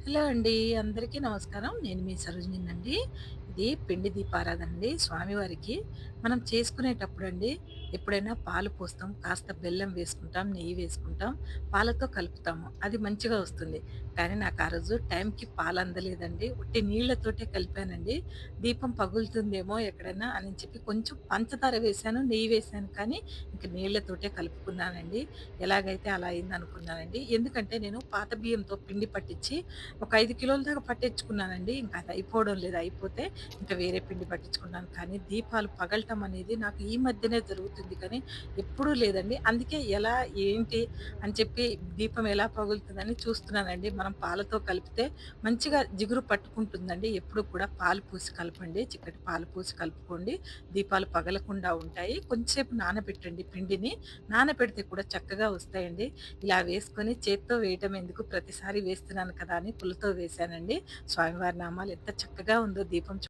Hello అండి. అందరికీ నమస్కారం. నేను మీ సరోజినినండి. ఇది పిండి దీపారాధన అండి స్వామివారికి. మనం చేసుకునేటప్పుడు అండి ఎప్పుడైనా పాలు పోస్తాం, కాస్త బెల్లం వేసుకుంటాం, నెయ్యి వేసుకుంటాం, పాలతో కలుపుతాము. అది మంచిగా వస్తుంది. కానీ నాకు ఆ రోజు టైంకి పాలు అందలేదండి. ఒట్టి నీళ్ళతోటే కలిపానండి. దీపం పగులుతుందేమో ఎక్కడైనా అని చెప్పి కొంచెం పంచదార వేశాను, నెయ్యి వేశాను కానీ ఇంక నీళ్ళతోటే కలుపుకున్నానండి. ఎలాగైతే అలా అయిందనుకున్నానండి. ఎందుకంటే నేను పాత బియ్యంతో పిండి పట్టించి ఒక ఐదు కిలోల దాకా పట్టించుకున్నానండి. ఇంకా అది అయిపోవడం లేదు. అయిపోతే ఇంకా వేరే పిండి పట్టించుకున్నాను. కానీ దీపాలు చేయటం అనేది నాకు ఈ మధ్యనే జరుగుతుంది కానీ ఎప్పుడూ లేదండి. అందుకే ఎలా, ఏంటి అని చెప్పి దీపం ఎలా పగులుతుందని చూస్తున్నానండి. మనం పాలతో కలిపితే మంచిగా జిగురు పట్టుకుంటుందండి. ఎప్పుడు కూడా పాలు పూసి కలపండి. చిక్కటి పాలు పూసి కలుపుకోండి. దీపాలు పగలకుండా ఉంటాయి. కొంచెంసేపు నానబెట్టండి పిండిని. నానబెడితే కూడా చక్కగా వస్తాయండి. ఇలా వేసుకొని చేత్తో వేయటం ఎందుకు ప్రతిసారి వేస్తున్నాను కదా అని పుల్లతో వేశానండి. స్వామివారి నామాలు ఎంత చక్కగా ఉందో దీపం